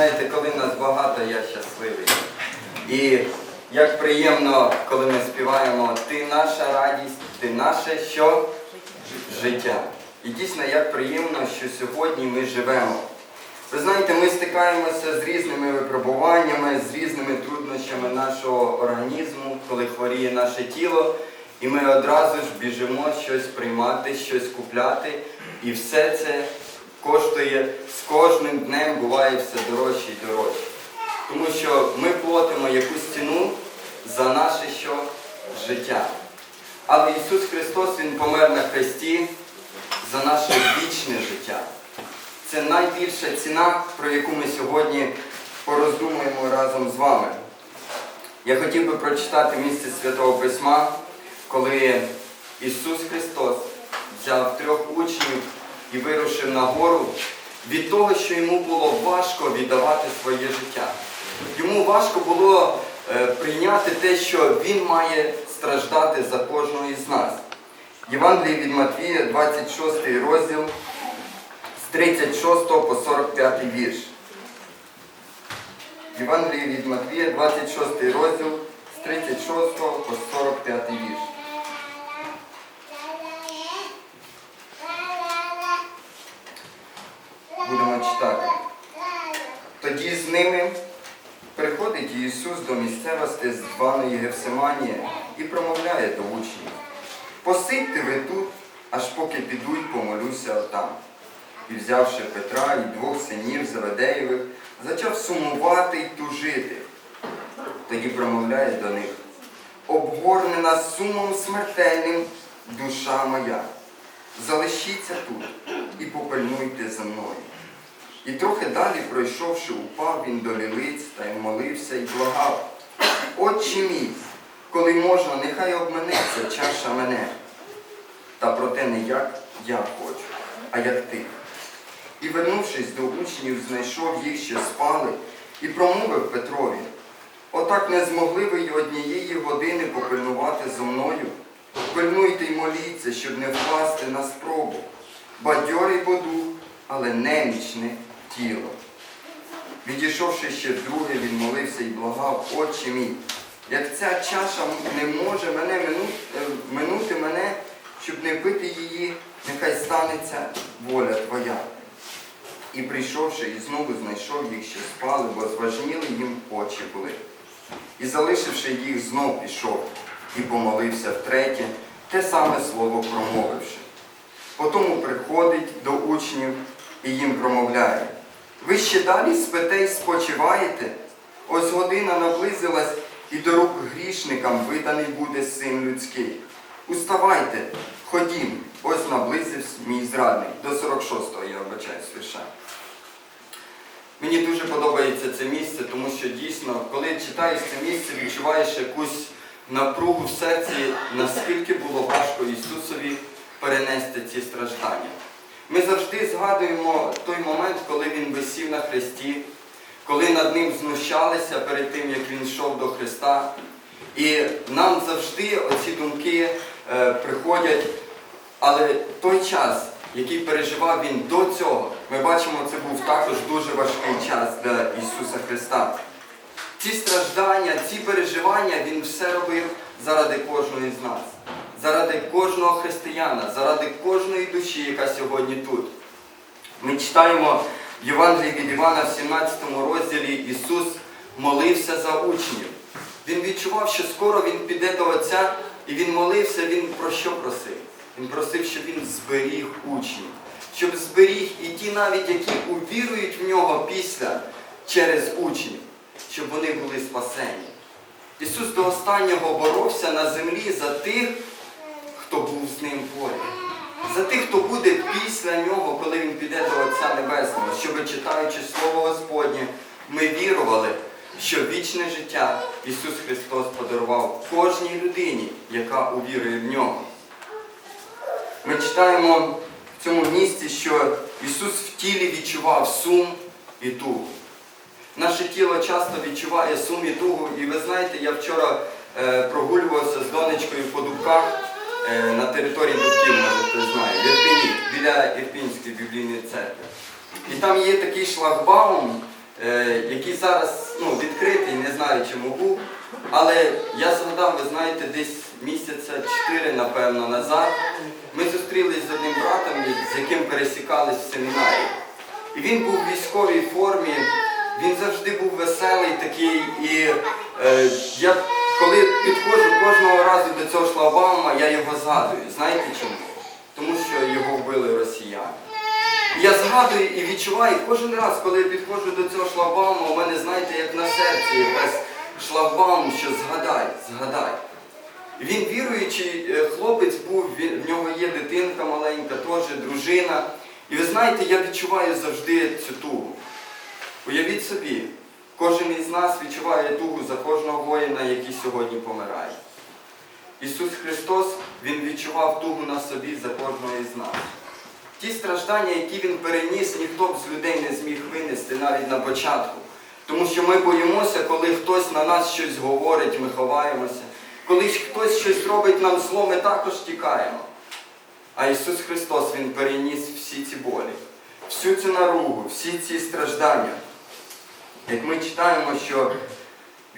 Знаєте, коли нас багато, я щасливий. І як приємно, коли ми співаємо Ти наша радість, ти наше що? Життя. І дійсно, як приємно, що сьогодні ми живемо. Ви знаєте, ми стикаємося з різними випробуваннями, з різними труднощами нашого організму, коли хворіє наше тіло, і ми одразу ж біжимо щось приймати, щось купляти. І все це коштує з кожним днем буває все дорожче і дорожче. Тому що ми платимо якусь ціну за наше що? життя. Але Ісус Христос Він помер на хресті за наше вічне життя. Це найбільша ціна, про яку ми сьогодні пороздумуємо разом з вами. Я хотів би прочитати місце Святого Письма, коли Ісус Христос взяв трьох учнів і вирушив на гору від того, що йому було важко віддавати своє життя. Йому важко було е, прийняти те, що Він має страждати за кожного із нас. Євангеліє від Матвія, 26 розділ, з 36 по 45 вірш. Євангеліє від Матвія, 26 розділ, з 36 по 45 вірш. Будемо читати. Тоді з ними приходить Ісус до місцевості званої Гефсиманія і промовляє до учнів. Посидьте ви тут, аж поки піду й помолюся отам. І взявши Петра і двох синів Заведеєвих, зачав сумувати й тужити. Тоді промовляє до них, обгорнена сумом смертельним душа моя. Залишіться тут і попильнуйте за мною. І трохи далі, пройшовши, упав він до лілиць та й молився і благав. Отче мій, коли можна, нехай обменеться чаша мене. Та проте не як я хочу, а як ти. І, вернувшись до учнів, знайшов їх, що спали, і промовив Петрові. Отак не змогли ви й однієї години попильнувати зо мною. Пильнуйте й моліться, щоб не впасти на спробу. Бадьорий бо дух, але немічне тіло. Відійшовши ще вдруге, він молився і благав, Отче мій, як ця чаша не може мене минути, минути мене, щоб не пити її, нехай станеться воля Твоя. І прийшовши, і знову знайшов їх, що спали, бо зважніли їм очі були. І залишивши їх, знов пішов і помолився втретє, те саме слово промовивши. Потому приходить до учнів і їм промовляє. Ви ще далі спите й спочиваєте? Ось година наблизилась, і до рук грішникам виданий буде син людський. Уставайте, ходім, ось наблизився мій зрадник. До 46-го я вибачаюсь вірша. Мені дуже подобається це місце, тому що дійсно, коли читаєш це місце, відчуваєш якусь напругу в серці, наскільки було важко Ісусові перенести ці страждання. Ми завжди згадуємо той момент, коли Він висів на хресті, коли над ним знущалися перед тим, як він йшов до Христа. І нам завжди оці думки е, приходять, але той час, який переживав він до цього, ми бачимо, це був також дуже важкий час для Ісуса Христа. Ці страждання, ці переживання Він все робив заради кожної з нас, заради кожного християна, заради кожної душі, яка сьогодні тут. Ми читаємо в Євангелії від Івана в 17 розділі Ісус молився за учнів. Він відчував, що скоро Він піде до Отця, і Він молився, Він про що просив? Він просив, щоб Він зберіг учнів, щоб зберіг і ті навіть, які увірують в нього після через учнів, щоб вони були спасені. Ісус до останнього боровся на землі за тих, хто був з ним поряд. За тих, хто буде після нього, коли він піде до Отця Небесного, щоб читаючи Слово Господнє, ми вірували, що вічне життя Ісус Христос подарував кожній людині, яка увірує в нього. Ми читаємо в цьому місці, що Ісус в тілі відчував сум і тугу. Наше тіло часто відчуває сум і тугу. І ви знаєте, я вчора е, прогулювався з донечкою по дубках на території Дубків, може хтось знає, в Ірпіні, біля Ірпінської біблійної церкви. І там є такий шлагбаум, е, який зараз ну, відкритий, не знаю чому був. Але я згадав, ви знаєте, десь місяця чотири, напевно, назад. Ми зустрілись з одним братом, з яким пересікались в семінарі. І він був в військовій формі, він завжди був веселий такий. І е, я коли підходжу кожного разу до цього шлагбаума, я його згадую. Знаєте чому? Тому що його вбили росіяни. Я згадую і відчуваю кожен раз, коли я підходжу до цього шлагбауму, у мене, знаєте, як на серці якась шлагбаум, що згадай, згадай. Він віруючий е, хлопець був, в нього є дитинка маленька, теж дружина. І ви знаєте, я відчуваю завжди цю тугу. Уявіть собі, кожен із нас відчуває тугу за кожного воїна, який сьогодні помирає. Ісус Христос, Він відчував тугу на собі за кожного із нас. Ті страждання, які Він переніс, ніхто б з людей не зміг винести навіть на початку. Тому що ми боїмося, коли хтось на нас щось говорить, ми ховаємося. Коли хтось щось робить нам зло, ми також тікаємо. А Ісус Христос Він переніс всі ці болі, всю цю наругу, всі ці страждання. Як ми читаємо, що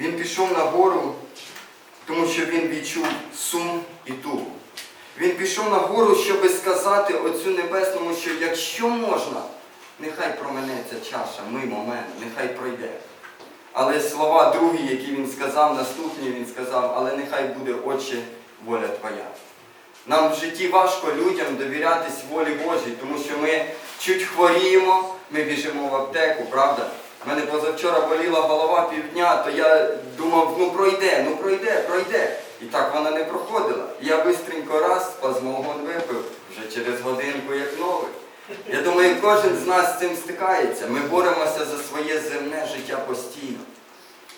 Він пішов на гору, тому що Він відчув сум і тугу. Він пішов на гору, щоб сказати Отцю Небесному, що якщо можна, нехай променеться чаша мимо мене, нехай пройде. Але слова другі, які він сказав, наступні він сказав, але нехай буде Отче воля Твоя. Нам в житті важко людям довірятись волі Божій, тому що ми чуть хворіємо, ми біжимо в аптеку, правда? У мене позавчора боліла голова півдня, то я думав, ну пройде, ну пройде, пройде. І так вона не проходила. Я бистренько раз спазмолгон випив, вже через годинку як новий. Я думаю, кожен з нас з цим стикається. Ми боремося за своє земне життя постійно.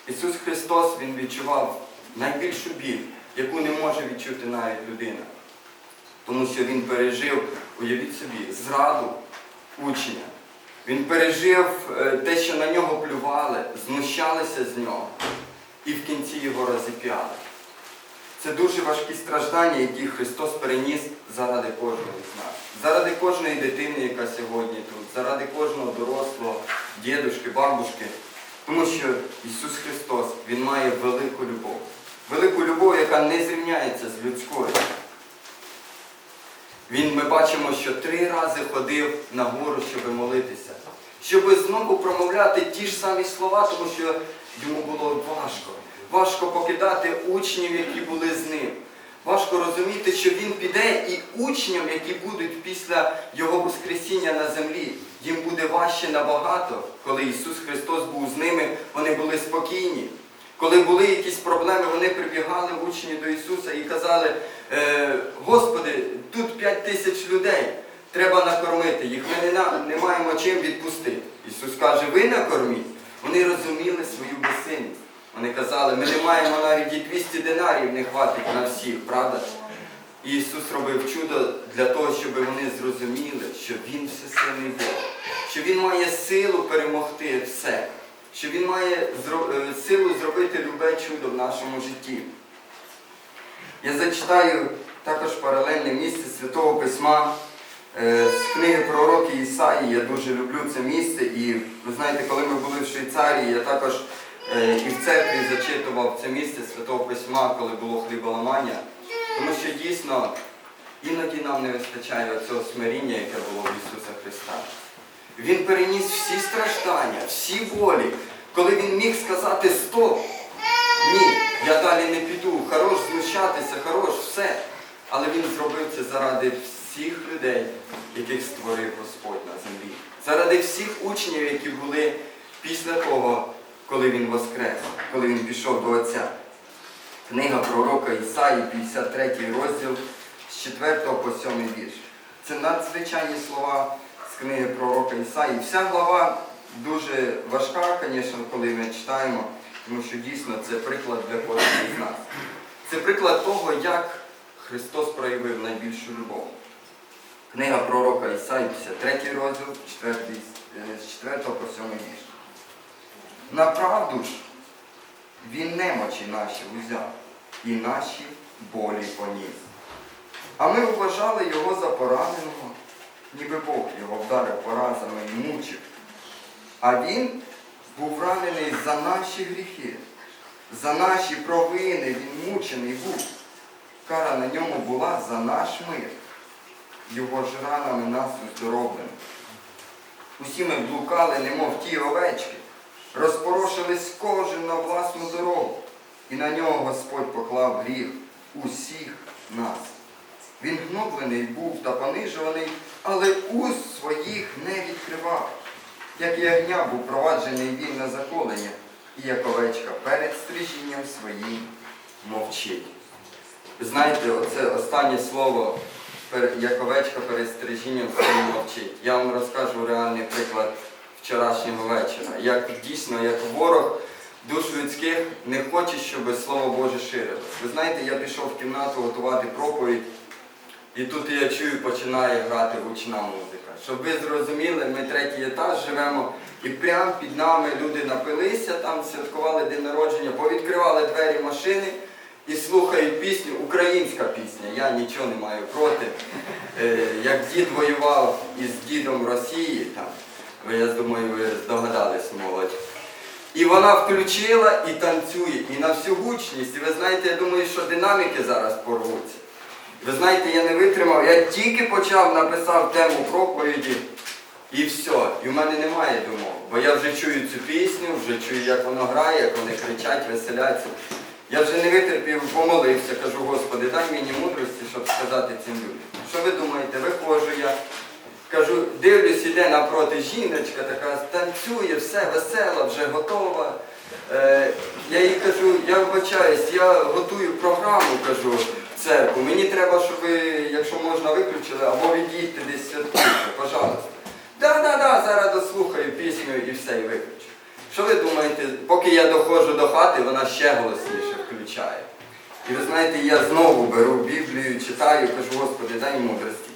Ісус Христос Він відчував найбільшу біль, яку не може відчути навіть людина. Тому що Він пережив, уявіть собі, зраду учня. Він пережив е, те, що на нього плювали, знущалися з нього і в кінці його розіп'яли. Це дуже важкі страждання, які Христос переніс заради кожного з нас. Заради кожної дитини, яка сьогодні тут, заради кожного дорослого, дідушки, бабушки. Тому що Ісус Христос, Він має велику любов. Велику любов, яка не зрівняється з людською. Він, ми бачимо, що три рази ходив на гору, щоб молитися, щоб знову промовляти ті ж самі слова, тому що йому було важко. Важко покидати учнів, які були з ним. Важко розуміти, що він піде і учням, які будуть після Його Воскресіння на землі, їм буде важче набагато, коли Ісус Христос був з ними, вони були спокійні. Коли були якісь проблеми, вони прибігали учні до Ісуса і казали, «Е, Господи, тут п'ять тисяч людей, треба накормити їх, ми не, не маємо чим відпустити. Ісус каже, ви накорміть. Вони розуміли свою безсильність. Вони казали, ми не маємо навіть і 200 динарів, не хватить на всіх, правда? І Ісус робив чудо для того, щоб вони зрозуміли, що Він всесильний Бог, що Він має силу перемогти все, що Він має е, силу зробити любе чудо в нашому житті. Я зачитаю також паралельне місце Святого Письма е, з книги пророки Ісаї. Я дуже люблю це місце. І ви знаєте, коли ми були в Швейцарії, я також е, і в церкві зачитував це місце Святого Письма, коли було хліболамання. Тому що дійсно іноді нам не вистачає цього смиріння, яке було в Ісуса Христа. Він переніс всі страждання, всі болі, коли він міг сказати стоп. Ні, я далі не піду, хорош знущатися, хорош, все. Але він зробив це заради всіх людей, яких створив Господь на землі. Заради всіх учнів, які були після того, коли він воскрес, коли він пішов до Отця. Книга пророка Ісаї, 53 розділ з 4 по 7 вірш. Це надзвичайні слова з книги пророка Ісаї. Вся глава дуже важка, звісно, коли ми читаємо, тому що дійсно це приклад для кожного з нас. Це приклад того, як Христос проявив найбільшу любов. Книга пророка Ісаї, 53 розділ, 4, е, з 4 по 7 вірш. Направду ж, він немочі наші узяв і наші болі поніс. А ми вважали його за пораненого, ніби Бог його вдарив поразами і мучив. А він був ранений за наші гріхи, за наші провини він мучений був. Кара на ньому була за наш мир. Його ж ранами нас уздоровлено. Усі ми блукали, немов ті овечки, розпорошились кожен на власну дорогу, і на нього Господь поклав гріх усіх нас. Він гноблений був та понижуваний, але уст своїх не відкривав. Як ягня був проваджений він на заколення, і як овечка перед стрижінням своїм мовчить. Знаєте, оце останнє слово, як овечка перед стрижінням своїм мовчить. Я вам розкажу реальний приклад вчорашнього вечора. Як дійсно, як ворог душ людських не хоче, щоб Слово Боже ширилось. Ви знаєте, я пішов в кімнату готувати проповідь, і тут я чую, починає грати гучна музика. Щоб ви зрозуміли, ми третій етаж живемо, і прямо під нами люди напилися, там святкували день народження, повідкривали двері машини і слухають пісню, українська пісня. Я нічого не маю проти. Е, як дід воював із дідом Росії, там, я думаю, ви здогадались, молодь. І вона включила і танцює, і на всю гучність. І ви знаєте, я думаю, що динаміки зараз порвуться. Ви знаєте, я не витримав, я тільки почав написав тему проповіді, і все. І в мене немає думок. Бо я вже чую цю пісню, вже чую, як воно грає, як вони кричать, веселяться. Я вже не витерпів, помолився, кажу, Господи, дай мені мудрості, щоб сказати цим людям. Що ви думаєте, виходжу я. Кажу, дивлюсь, іде напроти жіночка, така танцює, все весела, вже готова. Е, я їй кажу, я вибачаюсь, я готую програму, кажу, церкву. Мені треба, щоб ви, якщо можна, виключили, або відійдьте десь святкуйте, пожалуйста. Да-да-да, зараз дослухаю пісню і все, і виключу. Що ви думаєте, поки я доходжу до хати, вона ще голосніше включає. І ви знаєте, я знову беру Біблію, читаю, кажу, Господи, дай мудрості.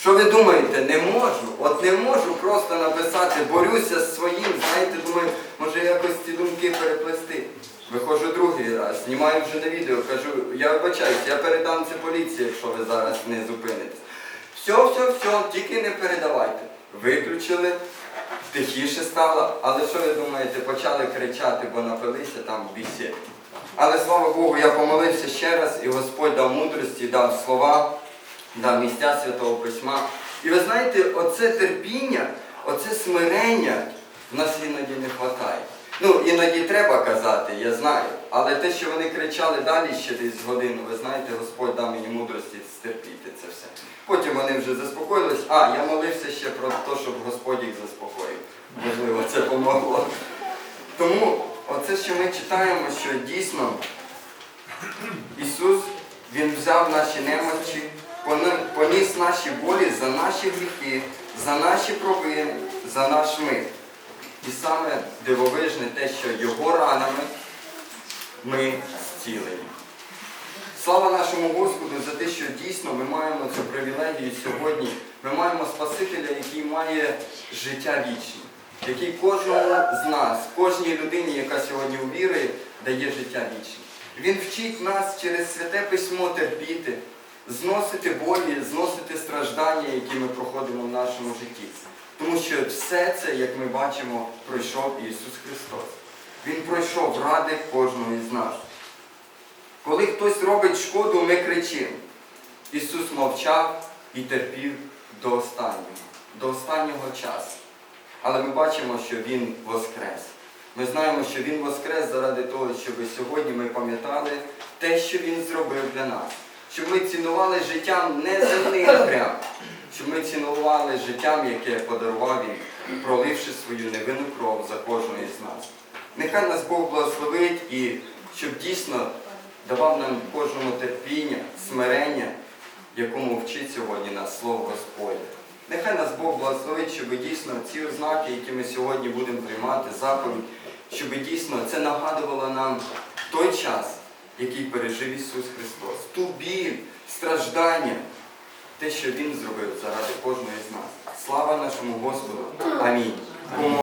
Що ви думаєте, не можу? От не можу просто написати, борюся з своїм, знаєте, думаю, може якось ці думки переплести. Виходжу другий раз, знімаю вже на відео, кажу, я вибачаюсь, я передам це поліції, якщо ви зараз не зупинитесь. Все, все, все, тільки не передавайте. Виключили, тихіше стало, але що ви думаєте, почали кричати, бо напилися там в бісі. Але слава Богу, я помолився ще раз, і Господь дав мудрості, дав слова дав місця Святого Письма. І ви знаєте, оце терпіння, оце смирення в нас іноді не вистачає. Ну, іноді треба казати, я знаю. Але те, що вони кричали далі ще десь годину, ви знаєте, Господь дав мені мудрості стерпіти це все. Потім вони вже заспокоїлись. А, я молився ще про те, щоб Господь їх заспокоїв. Можливо, це помогло. Тому оце, що ми читаємо, що дійсно Ісус, Він взяв наші немочі, поніс наші болі за наші гріхи, за наші провини, за наш мир. І саме дивовижне те, що Його ранами ми зцілені. Слава нашому Господу за те, що дійсно ми маємо цю привілегію сьогодні. Ми маємо Спасителя, який має життя вічне, який кожному з нас, кожній людині, яка сьогодні увірує, дає життя вічне. Він вчить нас через святе письмо терпіти, зносити болі, зносити страждання, які ми проходимо в нашому житті. Тому що все це, як ми бачимо, пройшов Ісус Христос. Він пройшов ради кожного із нас. Коли хтось робить шкоду, ми кричимо. Ісус мовчав і терпів до останнього, до останнього часу. Але ми бачимо, що Він воскрес. Ми знаємо, що Він воскрес заради того, щоб сьогодні ми пам'ятали те, що Він зробив для нас. Щоб ми цінували життям не земним прям, щоб ми цінували життям, яке подарував Він, проливши свою невинну кров за кожного із нас. Нехай нас Бог благословить і щоб дійсно давав нам кожному терпіння, смирення, якому вчить сьогодні нас Слово Господнє. Нехай нас Бог благословить, щоб дійсно ці ознаки, які ми сьогодні будемо приймати, заповідь, щоб дійсно це нагадувало нам той час, який пережив Ісус Христос, ту біль, страждання, те, що Він зробив заради кожного з нас. Слава нашому Господу. Амінь.